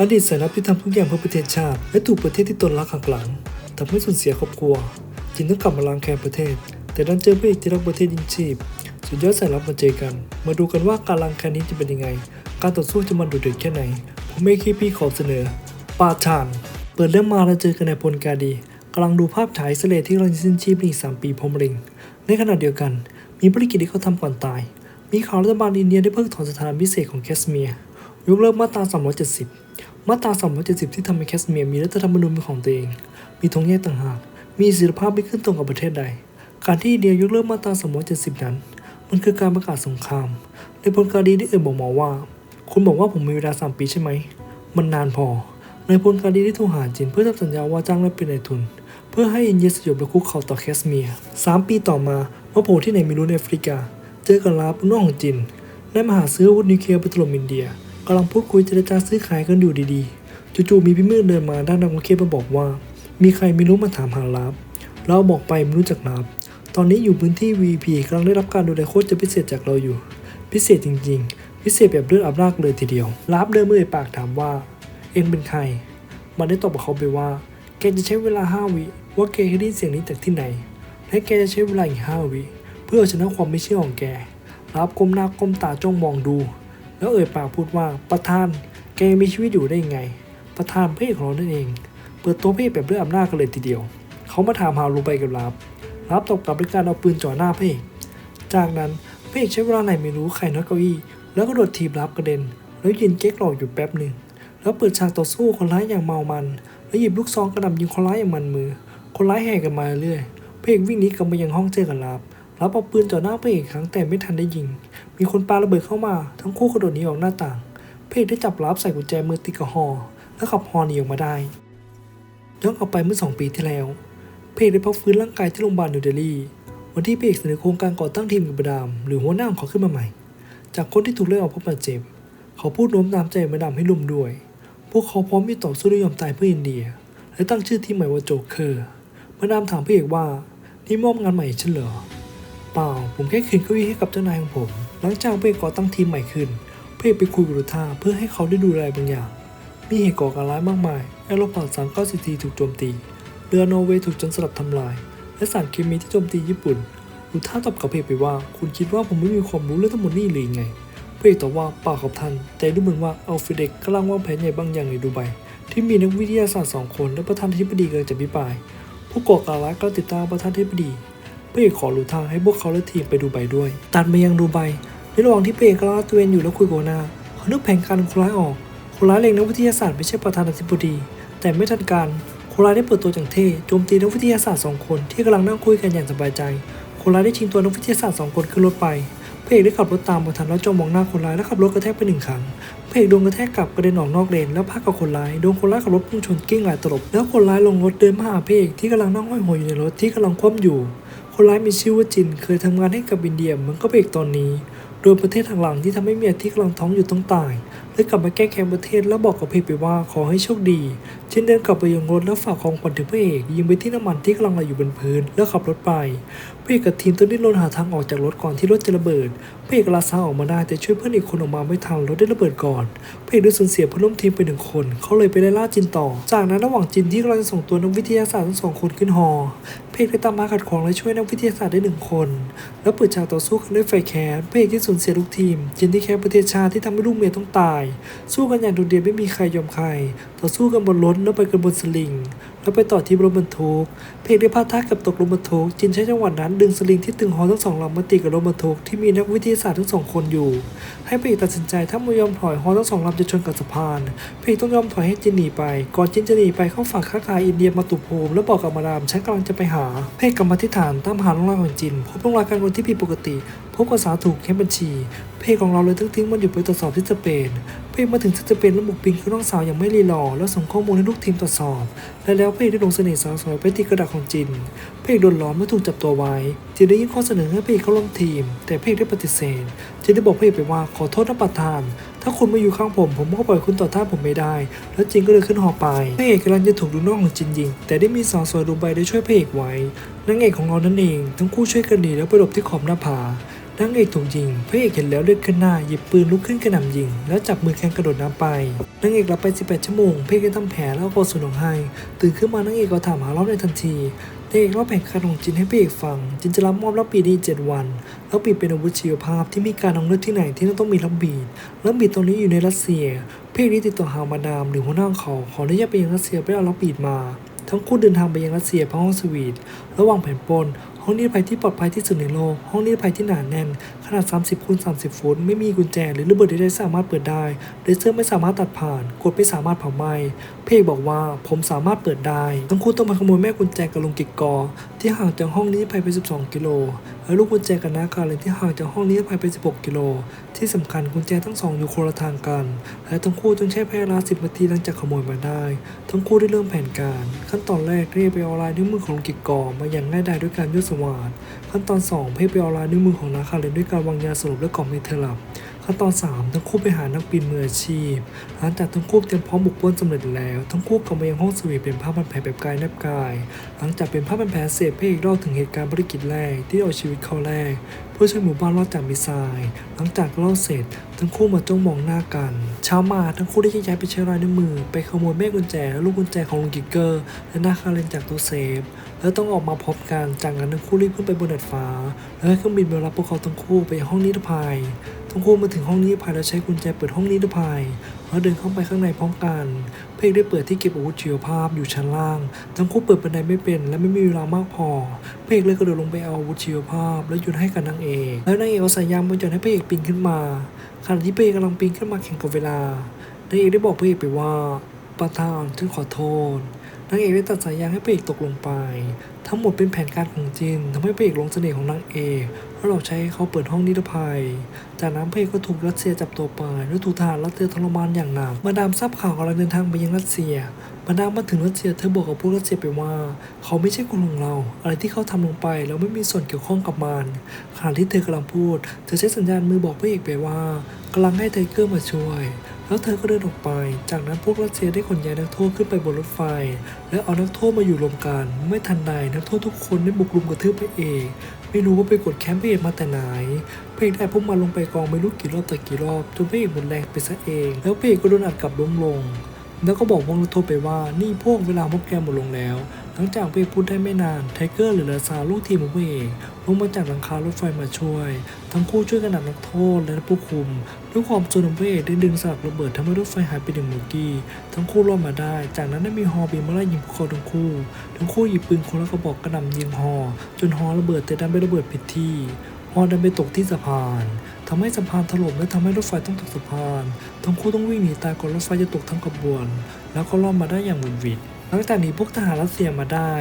อดีตสายลับที่ทำทุกอย่างเพื่อประเทศชาติ และถูกประเทศที่ตนรักหักหลังทำให้สูญเสียครอบครัวจึงต้องกลับมาล้างแค้นประเทศ แต่ดันเจอพระเอกที่รักประเทศยิ่งชีพสุดยอดสายลับมาเจอกัน มาดูกันว่าการล้างแค้นนี้จะเป็นยังไง การต่อสู้จะมันดุเดือดแค่ไหน ผมเอคีพีขอเสนอปาชานเปิดเรื่องมาแล้วเจอกันในพลกาดีกำลังดูภาพถ่ายสเลที่กำลังจะสิ้นชีพในอีกสามปีพรมร็งในขณะเดียวกัน มีภารกิจที่เขาทำก่อนตาย มีข่าวรัฐบาลอินเดียได้เพิกถอนสถานพิเศษของแคชเมียร์ยกเลิกมาตรา 370 มาตรา370 ที่ทำให้แคชเมียร์มีรัฐธรรมนูญเป็นของตัวเอง มีธงแยกต่างหาก มีอิสรภาพไม่ขึ้นตรงกับประเทศใด การที่อินเดียยกเลิกมาตรา370 นั้น มันคือการประกาศสงคราม ในพลการดีได้เอ่ยบอกหมาว่า คุณบอกว่าผมมีเวลา 3 ปีใช่ไหม มันนานพอ ในพลการดีได้โทรหาจีนเพื่อทำสัญญาว่าจ้างและเป็นนายทุน เพื่อให้อินเดียสยบและคุกเข่าต่อแคชเมียร์สามปีต่อมามาโผล่ที่ไหนไม่รู้ในแอฟริกา เจอกับลาปุนองของจีนได้มาหาซื้ออาวุธนิวเคลียร์ไปถล่มอินเดีย กำลังพูดคุยเจรจาซื้อขายกันอยู่ดีๆ จู่ๆมีพี่มืดเดินมาด้านนักลงเคมาบอกว่า มีใครไม่รู้มาถามหาลาบเราบอกไปไม่รู้จักลาบตอนนี้อยู่พื้นที่ VP กำลังได้รับการดูแลโคตรจะพิเศษจากเราอยู่ พิเศษจริง ๆ พิเศษแบบเลือดอาบรากเลยทีเดียวลาบเดินมือปากถามว่า เอ็งเป็นใคร มันได้ตอบกับเขาไปว่า แกจะใช้เวลาห้าวิว่าแกได้ยินเสียงนี้จากที่ไหน และแกจะใช้เวลาอีกห้าวิเพื่อชนะความไม่เชื่อของแกรับก้มหน้าก้มตาจ้องมองดู แล้วเอ่ยปากพูดว่าประธานแกยังมีชีวิตอยู่ได้ยังไง ประธานพระเอกของเรานั่นเอง เปิดตัวพระเอกแบบเลือดอำนาจกันเลยทีเดียว เขามาถามหาลูไปกับรับรับตอบกลับด้วยการเอาปืนจ่อหน้าพระเอกจากนั้นพระเอกใช้เวลาไหนไม่รู้ไขน็อตเก้าอี้แล้วก็โดดถีบรับกระเด็น แล้วยืนเก๊กหลอกอยู่แป๊บหนึ่งแล้วเปิดฉากต่อสู้คนร้ายอย่างเมามัน แล้วหยิบลูกซองกระหน่ำยิงคนร้ายอย่างมันมือ คนร้ายแห่กันมาเรื่อยพระเอกวิ่งหนีกลับมายังห้องเจอกับรับรับเอาปืนจ่อหน้าพี่ครั้งแต่ไม่ทันได้ยิง มีคนปาระเบิดเข้ามา ทั้งคู่กระโดดหนีออกหน้าต่างพเอกได้จับรับใส่กุญแจมือติดกับฮอแล้วขับฮอหนีออกมาได้ย้อนกลับไปเมื่อสองปีที่แล้วพเอกได้พักฟื้นร่างกายที่โรงพยาบาลนิวเดลีวันที่พเอกเสนอโครงการก่อตั้งทีมกับดาม หรือหัวหน้าของเขาขึ้นมาใหม่ จากคนที่ถูกเลิกออกเพราะบาดเจ็บ เขาพูดโน้มน้าวใจมาดามให้ร่วมด้วย พวกเขาพร้อมที่ต่อสู้ด้วยยอมตายเพื่ออินเดีย และตั้งชื่อทีมใหม่ว่าโจเคอร์มาดามถามพระเอกว่านี่มอบงานใหม่ฉันเหรอเปล่า ผมแค่คืนเก้าอี้ให้กับเจ้านายของผม หลังจากเอกก่อตั้งทีมใหม่ขึ้นพระเอกไปคุยกับลูท่าเพื่อให้เขาได้ดูแลบางอย่าง มีเหตุก่อการร้ายมากมายแอโรพอร์ต394ทีถูกโจมตี เรือโนเวย์ถูกจนสลับทำลาย และสารเคมีที่โจมตีญี่ปุ่นลูท่าตอบกับเอกไปว่า คุณคิดว่าผมไม่มีความรู้เรื่องทั้งหมดนี่หรือไงเอกตอบว่าเปล่าครับท่าน แต่ดูเหมือนว่าอัลฟรเดกกำลังวางแผนใหญ่บางอย่างในดูไบที่มีนักวิทยาศาสตร์สองคนและประธานธิบดีกำลังจะพิปราย ผู้ก่อการร้ายก็ติดตามประธานธิบดีพระเอขอลูท่าให้พวกเขาและทีมไปดูไบด้วย ตัดมายังดูไบ ในระหว่างที่พระเอกกำลังลาตเวนอยู่แล้วคุยกับหัวหน้าเขานึกแผนการคนร้ายออกคนร้ายเล็งนักวิทยาศาสตร์ไม่ใช่ประธานาธิบดี แต่ไม่ทันการคนร้ายได้เปิดตัวอย่างเท่โจมตีนักวิทยาศาสตร์สองคนที่กำลังนั่งคุยกันอย่างสบายใจคนร้ายได้ชิงตัวนักวิทยาศาสตร์สองคนขึ้นรถไปพระเอกได้ขับรถตามมาทันแล้วจ้องมองหน้าคนร้ายและขับรถกระแทกไปหนึ่งครั้งพระเอกโดนกระแทกกลับกระเด็นออกนอกเลนแล้วพักกับคนร้ายโดนคนร้ายขับรถพุ่งชนกิ้งหลายตลบแล้วคนร้ายลงรถเดินมาหาพระเอกที่กำลังนั่งห้อยหัวอยู่ในรถที่กำลังคว่ำอยู่ คนร้ายมีชื่อว่าจินเคยทำงานให้กับอินเดียเหมือนก็พระเอกตอนนี้ โดยประเทศทางหลังที่ทำให้เมียที่กำลังท้องอยู่ต้องตายและกลับมาแก้แค้นประเทศแล้วบอกกับเพเอไปว่าขอให้โชคดี เช่นเดินกลับไปยังรถแล้วฝากของขวัญถึงพระเอกยิงไปที่น้ำมันที่กำลังไหลอยู่บนพื้นแล้วขับรถไปพระเอกกับทีมต้องดิ้นรนหาทางออกจากรถก่อนที่รถจะระเบิด พระเอกลาซาออกมาได้แต่ช่วยเพื่อนอีกคนออกมาไม่ทันรถได้ระเบิดก่อนพระเอกได้สูญเสียเพื่อนร่วมทีมไปหนึ่งคน เขาเลยไปไล่ล่าจินต่อ จากนั้นระหว่างจินที่กำลังจะส่งตัวนักวิทยาศาสตร์ทั้งสองคนขึ้นฮอพเอกได้ตามมาขัดขวางและช่วยนักวิทยาศาสตร์ได้หนึ่งคน แล้วเปิดฉากต่อสู้กันด้วยไฟแค้นพเอกที่สูญเสียลูกทีม จินที่แค้นประเทศชาติที่ทำให้ลูกเมียต้องตาย สู้กันอย่างดุเดือดไม่มีใครยอมใคร ต่อสู้กันบนรถแล้วไปกันบนสลิง แล้วไปต่อที่รถบรรทุกเพกได้พลาดท่ากับตกรถบรรทุกจินใช้จังหวะนั้นดึงสลิงที่ตึงหอทั้งสองลำมาติดกับรถบรรทุกที่มีนักวิทยาศาสตร์ทั้งสองคนอยู่ ให้เพกตัดสินใจถ้าไม่ยอมถอยหอทั้งสองลำจะชนกับสะพานเพกต้องยอมถอยให้จินหนีไป ก่อนจินจะหนีไปเข้าฝากค้าขายอินเดียมาตุภูมิแล้วบอกกับมาดามฉันกำลังจะไปหาเพกกลับมาที่ฐานตามหาร่องรอยของจินพบร่องรอยการเงินที่ผิดปกติพบกับสาถูกแค่บัญชี เพกของเราเลยต้งทิ้งมันอยู่ไปตรวจสอบที่สเปน เพกมาถึงที่สเป็นแล้วบุกปีนขึ้นน้องสาวอย่างไม่รีรอ แล้วส่งข้อมูลให้ลูกทีมตรวจสอบ และแล้วเพกได้ลงเสน่ห์สาวสวยไปที่กระดาษของจิน เพกโดนล้อมเมื่อถูกจับตัวไว้ จินได้ยื่นข้อเสนอให้เพกเข้าร่วมทีม แต่เพกได้ปฏิเสธ จินได้บอกเพกไปว่าขอโทษนะประธานถ้าคุณม่อยู่ข้างผม ผมก็ปล่อยคุณต่อท่าผมไม่ได้ แล้วจินก็เลยขึ้นหอไปพระเอกกำลังจะถูกดูน้องของจินยิง แต่ได้มีสาวสวยดูใบได้ช่วยพระเอกไว้นางเอกของเรานั่นเอง ทั้งคู่ช่วยกันหนีแล้วไปหลบที่ขอบหน้าผา นางเอกถูกยิง พระเอกเห็นแล้วเลือดขึ้นหน้าหยิบปืนลุกขึ้นกระหน่ำยิง แล้วจับมือแข่งกระโดดน้ำไปนางเอกหลับไป 18 ชั่วโมงพระเอกทำแผลแล้วก็สูนองให้ตื่นขึ้นมานางเอกก็ถามหารอบในทันทีนางเอกเล่าแผนการของจินให้พระเอกฟัง จินจะรับมอบรับปีดีเจ็ดวันแล้วปีเป็นอาวุธชีวภาพที่มีการนองเลือดที่ไหนที่ต้องมีรับบีดรับบีดตรงนี้อยู่ในรัสเซียพระเอกได้ติดต่อหามาดามหรือหัวหน้าเขาขออนุญาตไปยังรัสเซียเพื่อเอารับบีดมาทั้งคู่เดินทางไปยังรัสเซียพร้อมห้องสวีท ระหว่างแผนปน ห้องนิรภัยที่ปลอดภัยที่สุดในโลก ห้องนิรภัยที่หนาแน่น ขนาด 30คูณ30 ฟุต ไม่มีกุญแจหรือระเบิดใดๆสามารถเปิดได้เลเซอร์ไม่สามารถตัดผ่าน กดไม่สามารถเผาไหม้ เพกบอกว่าผมสามารถเปิดได้ ทั้งคู่ต้องมาขโมยแม่กุญแจกับลุงกิกกอ ที่ห่างจากห้องนิรภัยไป 12 กิโล และลูกกุญแจกับนาคาเลนที่ห่างจากห้องนิรภัยไป 16 กิโล ที่สำคัญกุญแจทั้งสองอยู่คนละทางกัน และทั้งคู่ต้องใช้เวลา10นาทีหลังจากขโมยมาได้ ทั้งคู่ได้เริ่มแผนการ ขั้นตอนแรกเรียกไปเอาลายนิ้วมือของกิกกอมาอย่างง่ายดายด้วยการยุดสวาดขั้นตอน 2 เพ่ไปเอาลายนิ้วมือของนาคาเลนด้วยการวางยาสลบและกล่อมให้เธอหลับขั้นตอน 3 ทั้งคู่ไปหานักบินมืออาชีพ หลังจากทั้งคู่เตรียมพร้อมบุกป้นสำเร็จแล้ว ทั้งคู่กลับมายังห้องสวีทเป็นภาพพันแผลแบบกายแนบกาย หลังจากเป็นภาพพันแผลเสร็จพระเอกเล่าถึงเหตุการณ์ภารกิจแรกที่เอาชีวิตเขาแรก เพื่อช่วยหมู่บ้านรอดจากมิสไซล์หลังจากเล่าเสร็จ ทั้งคู่มาจ้องมองหน้ากัน เช้ามาทั้งคู่ได้ย้ายไปใช้ลายนิ้วมือ ไปขโมยแม่กุญแจและลูกกุญแจของลุงกิกเกอร์ และนาคาเลนจากตู้เซฟ แล้วต้องออกมาพบกันจากนั้นทั้งคู่รีบขึ้นไปบนดาดฟ้า แล้วให้เครื่องบินมารับพวกเขาทั้งคู่ไปยังห้องนิรภัย ทั้งคู่มาถึงห้องนิรภัยแล้วใช้กุญแจเปิดห้องนิรภัยแล้วเดินเข้าไปข้างในพร้อมกัน เพกได้เปิดที่เก็บอาวุธชีวภาพอยู่ชั้นล่าง ทั้งคู่เปิดบันไดไม่เป็น และไม่มีเวลามากพอ เพกเลยกระโดดลงไปเอาอาวุธชีวภาพ แล้วโยนให้กับนางเอก แล้วนางเอกเอาสายยางมาโยนให้พระเอกปีนขึ้นมา ขณะที่พระเอกกำลังปีนขึ้นมาแข่งกับเวลานางเอกได้บอกพระเอกไปว่าประธานฉันขอโทษ นางเอกได้ตัดสายยางให้พระเอกตกลงไป ทั้งหมดเป็นแผนการของจินทำให้พระเอกลงเสน่ห์ของนางเอกเพราะเราใช้เขาเปิดห้องนิรภัย จากนั้นพระเอกก็ถูกรัสเซียจับตัวไปและถูกทหารรัสเซียทรมานอย่างหนักมาดามทราบข่าวกำลังเดินทางไปยังรัสเซียมาดามมาถึงรัสเซียเธอบอกกับพวกรัสเซียไปว่า เขาไม่ใช่คนของเรา อะไรที่เขาทำลงไปเราไม่มีส่วนเกี่ยวข้องกับมันขณะที่เธอกำลังพูด เธอใช้สัญญาณมือบอกพระเอกไปว่ากำลังให้ไทเกอร์มาช่วย แล้วเธอก็เดินออกไป จากนั้นพวกรัสเซียได้ขนย้ายนักโทษขึ้นไปบนรถไฟ และเอานักโทษมาอยู่รวมกัน ไม่ทันใดนักโทษทุกคนได้บุกรุมกระทืบพระเอก ไม่รู้ว่าไปกดแค้นพระเอกมาแต่ไหนพระเอกได้พวกมันลงไปกองไม่รู้กี่รอบแต่กี่รอบจนพระเอกหมดแรงไปซะเอง แล้วพระเอกก็โดนอัดกลับล้มลง แล้วก็บอกพวงนักโทษไปว่านี่พวกเวลาพวกแกหมดลงแล้ว หลังจากเอกพูดได้ไม่นานไทเกอร์หรือลาซาลูกทีมของพระเอกลงมาจากหลังคารถไฟมาช่วย ทั้งคู่ช่วยกันดับนักโทษและผู้คุม ด้วยความจนของเอกได้ดึงสลักระเบิดทำให้รถไฟหายไปหนึ่งโมกี้ ทั้งคู่รอดมาได้ จากนั้นได้มีฮอบินมาไล่ยิงพวกเขาทั้งคู่ ทั้งคู่หยิบปืนคนละกระบอกกระหน่ำยิงฮอ จนฮอระเบิดแต่ดันไประเบิดผิดที่ฮอดันไปตกที่สะพานทำให้สะพานถล่มและทำให้รถไฟต้องตกสะพาน ทั้งคู่ต้องวิ่งหนีตายก่อนรถไฟจะตกทั้งขบวน แล้วก็รอดมาได้อย่างหวุดหวิด หลังจากนี้พวกทหารรัสเซียมาได้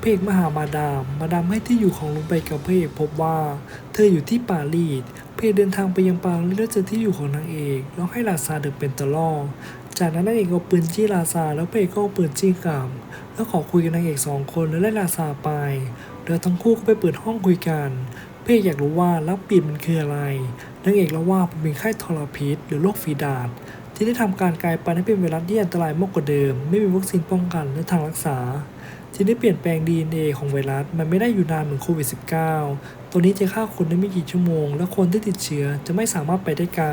พเอกมาหามาดาม มาดามให้ที่อยู่ของลุงไปกับพเอกพบว่าเธออยู่ที่ปารีสพเอกเดินทางไปยังปารีสแล้วเจอที่อยู่ของนางเอกแล้วให้ลาซาเดินเป็นตะล่อ จากนั้นนางเอกเอาปืนจี้ลาซาแล้วพเอกก็เอาปืนจี้กลับแล้วขอคุยกับนางเอกสองคนแล้วไล่ลาซาไป โดยทั้งคู่ก็ไปเปิดห้องคุยกันพเอกอยากรู้ว่ารับปีดมันคืออะไร นางเอกเล่าว่ามันเป็นไข้ทรพิษหรือโรคฝีดาษ ที่ได้ทำการกลายพันธุ์ให้เป็นไวรัสที่อันตรายมากกว่าเดิม ไม่มีวัคซีนป้องกันและทางรักษา ที่ได้เปลี่ยนแปลง DNA ของไวรัสมันไม่ได้อยู่นานเหมือนโควิด -19 ตัวนี้จะฆ่าคนได้ไม่กี่ชั่วโมง และคนที่ติดเชื้อจะไม่สามารถไปได้ไกล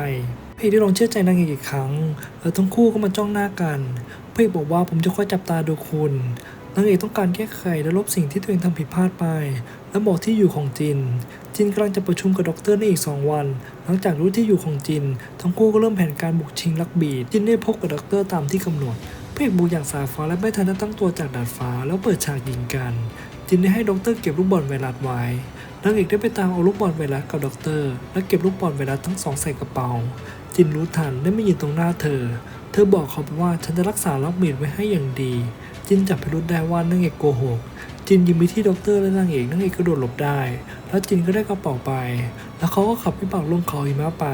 เพกได้ลองเชื่อใจนางเอกอีกครั้ง แล้วทั้งคู่ก็มาจ้องหน้ากัน เพกบอกว่าผมจะคอยจับตาดูคุณ นางเอกต้องการแก้ไขและลบสิ่งที่ตัวเองทำผิดพลาดไป และบอกที่อยู่ของจิน จินกำลังจะประชุมกับด็อกเตอร์ในอีก 2 วัน หลังจากรู้ที่อยู่ของจิน ทั้งคู่ก็เริ่มแผนการบุกชิงลักบีดจินได้พบกับด็อกเตอร์ตามที่กำหนดพระเอกบุกอย่างสายฟ้าและไม่ทันได้ตั้งตัวจากดาดฟ้าแล้วเปิดฉากยิงกัน จินได้ให้ด็อกเตอร์เก็บลูกบอลไวรัสไว้ นางเอกได้ไปตามเอาลูกบอลไวรัสกับด็อกเตอร์และเก็บลูกบอลไวรัสทั้งสองใส่กระเป๋า จินรู้ทันได้ไม่ยืนตรงหน้าเธอ เธอบอกเขาไปว่าฉันจะรักษาลักบีดไว้ให้อย่างดี จินจับพิรุธได้ว่านางเอกโกหก จินยิงไปที่ด็อกเตอร์และนางเอกนางเอกกระโดดหลบได้ แล้วจินก็ได้กระเป๋าไป แล้วเขาก็ขับวิบากลงเขาหิมะไป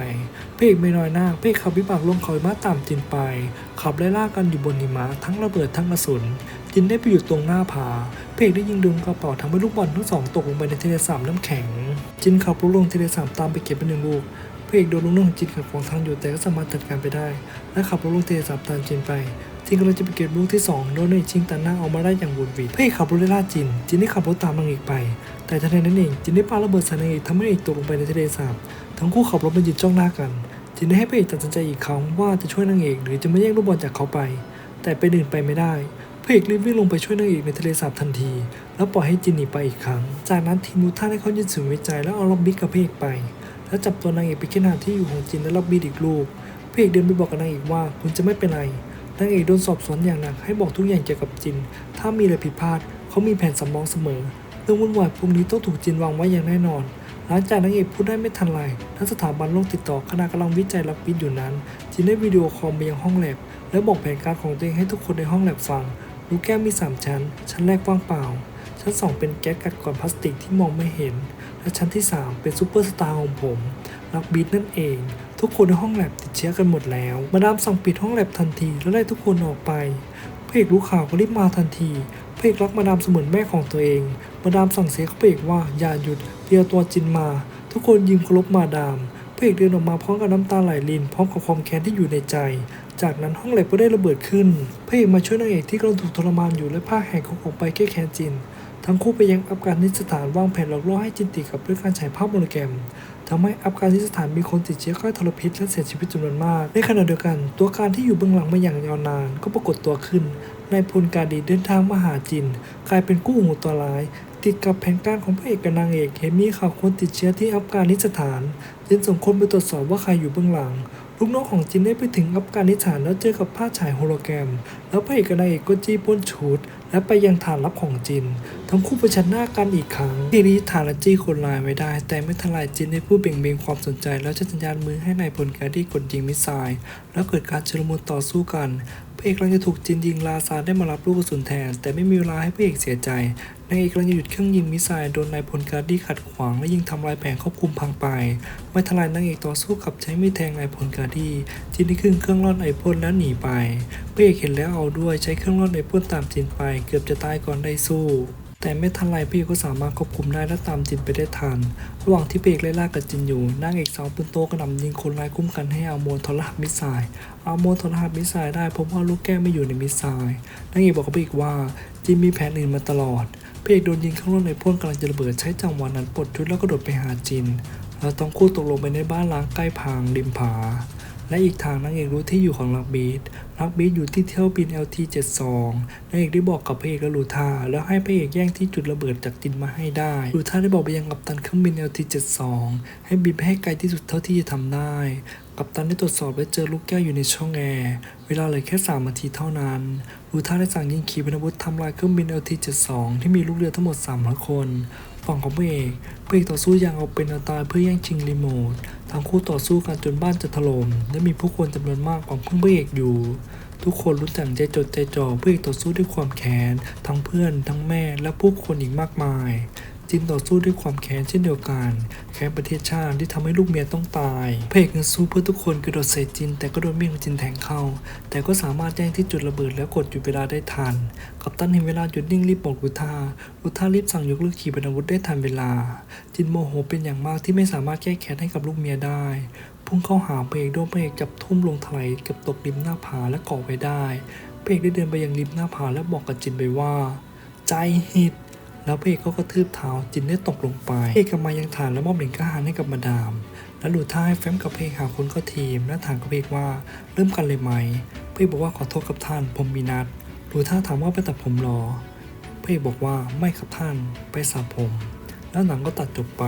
พเอกไม่น้อยหน้าพเอกขับวิบากลงเขาหิมะตามจินไป ขับไล่ล่ากันอยู่บนหิมะทั้งระเบิดทั้งกระสุน จินได้ไปอยู่ตรงหน้าผาพเอกได้ยิงโดนกระเป๋าทำให้ลูกบอลทั้งสองตกลงไปในทะเลสาบน้ำแข็ง จินขับรถลงทะเลสาบตามไปเก็บไปหนึ่งลูกพระเอกโดนลูกน้องของจินขัดขวางทางอยู่แต่ก็สามารถจัดการไปได้ และขับรถลงทะเลสาบตามจินไป จินกำลังจะไปเก็บลูกที่สองโดนนางเอกชิงตัดหน้าเอามาได้อย่างบุญวิดพระเอกขับรถไล่ล่าจิน จินได้ขับรถตามนางเอกไป แต่ทันใดนั้นเองจินได้ปาระเบิดใส่นางเอกทำให้นางเอกตกลงไปในทะเลสาบ ทั้งคู่ขับรถมายืนจ้องหน้ากัน จินได้ให้พระเอกตัดสินใจอีกครั้งว่าจะช่วยนางเอกหรือจะไม่แย่งลูกบอลจากเขาไป แต่ไปดื่นไปไม่ได้พระเอกรีบวิ่งลงไปช่วยนางเอกในทะเลสาบทันที แล้วปล่อยให้จินหนีไปอีกครั้ง จากนั้นทีมนูท่านให้เขายึดศูนย์วิจัยแล้วเอาล็อบบี้กับพระเอกไป แล้วจับตัวนางเอกไปเค้นหาที่อยู่ของจินและล็อบบี้อีกลูกพระเอกเดินไปบอกกับนางเอกว่าคุณจะไม่เป็นไร นางเอกโดนสอบสวนอย่างหนักให้บอกทุกอย่างเกี่ยวกับจิน ถ้ามีอะไรผิดพลาดเขามีแผนสำรองเสมอ เรื่องวุ่นวายพวกนี้ต้องถูกจินวางไว้อย่างแน่นอน หลังจากนางเอกพูดได้ไม่ทันไรทั้งสถาบันโรคติดต่อขณะกำลังวิจัยรับวิทย์อยู่นั้น จินได้วิดีโอคอลไปยังห้องแลบและบอกแผนการของตัวเองให้ทุกคนในห้องแลบฟังลูกแก้วมี 3 ชั้น ชั้นแรกว่างเปล่า ชั้น 2 เป็นแก๊สกัดกร่อนพลาสติกที่มองไม่เห็น และชั้นที่ 3 เป็นซูเปอร์สตาร์ของผม นักบีทนั่นเอง ทุกคนในห้องแลบติดเชื้อกันหมดแล้ว มาดามสั่งปิดห้องแลบทันทีแล้วไล่ทุกคนออกไปพระเอกรู้ข่าวก็รีบมาทันทีพระเอกรักมาดามเสมือนแม่ของตัวเอง มาดามสั่งเสียกับพระเอกว่าอย่าหยุดเพียตัวจินมา ทุกคนยิมเคารพมาดามพระเอกเดินออกมาพร้อมกับน้ำตาไหลรินพร้อมกับความแค้นที่อยู่ในใจ จากนั้นห้องแลบก็ได้ระเบิดขึ้นพระเอกมาช่วยนางเอกที่กำลังถูกทรมานอยู่และพาแหกของออกไปแก้แค้นจิน ทั้งคู่ไปยังอัฟกานิสถานวางแผนหลอกล่อให้จินติกับด้วยการฉายภาพโมโนแกรมทำให้อัฟกานิสถานมีคนติดเชื้อไข้ทรพิษและเสียชีวิตจำนวนมาก ในขณะเดียวกัน ตัวการที่อยู่เบื้องหลังมาอย่างยาวนาน ก็ปรากฏตัวขึ้นนายพลกาดีเดินทางมาหาจิน กลายเป็นกู้หูตัวร้าย ติดกับแผนการของพระเอกกับนางเอกเห็นมีข่าวคนติดเชื้อที่อัฟกานิสถานจึงส่งคนไปตรวจสอบว่าใครอยู่เบื้องหลังลูกน้องของจินได้ไปถึงอัฟกานิสถานแล้วเจอกับภาพฉายโฮโลแกรม แล้วพระเอกกับนางเอกก็จี้ป้นชุด และไปยังฐานลับของจิน ทั้งคู่ประชันหน้ากันอีกครั้ง ทีนี้ฐานและจี้คนลายไว้ได้ แต่ไม่ทลายจินได้พูดเบ่งเบงความสนใจ แล้วจะสัญญาณมือให้นายพลแกดี้กดยิงมิสไซล์แล้วเกิดการชุลมุนต่อสู้กันพระเอกกำลังจะถูกจินยิงลาซาได้มารับลูกกระสุนแทน แต่ไม่มีเวลาให้พระเอกเสียใจ นางเอกกำลังจะหยุดเครื่องยิงมิสไซล์โดนนายพลการดี้ขัดขวางและยิงทำลายแผงควบคุมพังไป ไม่ทันไรนางเอกต่อสู้กับใช้มีดแทงนายพลการดี้จินได้ขึ้นเครื่องร่อนไอพ่นแล้วหนีไปพระเอกเห็นแล้วเอาด้วยใช้เครื่องร่อนไอพ่นตามจินไป เกือบจะตายก่อนได้สู้แต่ไม่ทันไรพระเอกก็สามารถควบคุมได้และตามจินไปได้ทัน ระหว่างที่พระเอกไล่ล่ากับจินอยู่นางเอกสาวปืนโตกระหน่ำยิงคนร้ายคุ้มกันให้อาโมนทรหัสมิสไซล์อาโมนทรหัสมิสไซล์ได้เพราะว่าลูกแก้วไม่อยู่ในมิสไซล์นางเอกบอกกับพระเอกว่าจินมีแผนอื่นมาตลอด เอกโดนยิงเข้าร่วในพ่นกำลังจะระเบิดใช้จังหวะนั้นปลดชุดแล้วก็โดดไปหาจิน แล้วต้องคู่ตกลงไปในบ้านล้างใกล้พางริมผา และอีกทางนางเอกรู้ที่อยู่ของลักบีดลักบีดอยู่ที่เที่ยวบิน LT72 นางเอกได้บอกกับพระเอกและลูธาแล้วให้พระเอกแย่งที่จุดระเบิดจากจินมาให้ได้ลูธาได้บอกไปยังกัปตันเครื่องบิน LT72 ให้บินไปให้ไกลที่สุดเท่าที่จะทำได้กัปตันได้ตรวจสอบและเจอลูกแก้วอยู่ในช่องแอร์ เวลาเหลือแค่ 3 นาทีเท่านั้นลูธาได้สั่งยิงขีปนาวุธทำลายเครื่องบิน LT72 ที่มีลูกเรือทั้งหมด300คน ฝั่งของพระเอกพระเอกต่อสู้อย่างเอาเป็นเอาตายเพื่อแย่งชิงรีโมททั้งคู่ต่อสู้กันจนบ้านจะถล่มและมีผู้คนจำนวนมากกว่าพึ่งพระเอกอยู่ ทุกคนรู้จักใจจดใจจ่อพระเอกต่อสู้ด้วยความแค้นทั้งเพื่อน ทั้งแม่และผู้คนอีกมากมาย จินต่อสู้ด้วยความแค้นเช่นเดียวกัน แค้นประเทศชาติที่ทำให้ลูกเมียต้องตายพระเอกยังสู้เพื่อทุกคนกระโดดใส่จิน แต่ก็โดนเมี่ยงจินแทงเข้า แต่ก็สามารถแจ้งที่จุดระเบิดแล้วกดหยุดเวลาได้ทัน กัปตันเห็นเวลาหยุดนิ่งรีบบอกลูธาลูธารีบสั่งยกเลิกขีปนาวุธได้ทันเวลา จินโมโหเป็นอย่างมากที่ไม่สามารถแก้แค้นให้กับลูกเมียได้พุ่งเข้าหาพเอกโดนพระเอกจับทุ่มลงถลายกับตกริมหน้าผาและเกาะไว้ได้พเอกได้เดินไปยังริมหน้าผาและบอกกับจินไปว่า ใจหิด แล้วพระเอกก็กระทืบเท้าจินได้ตกลงไปเอกกลับมายังฐานแล้วมอบเหรียญกล้าหานให้กับมาดาม แล้วลูท่าให้แฟ้มกับเพกหาคนเข้าทีม และถามกับเพกว่าเริ่มกันเลยไหมเพกบอกว่าขอโทษกับท่านผมมีนัดหลุดท่าถามว่าไปตัดผมหรอเพกบอกว่าไม่ครับท่านไปสระผม แล้วหนังก็ตัดจบไป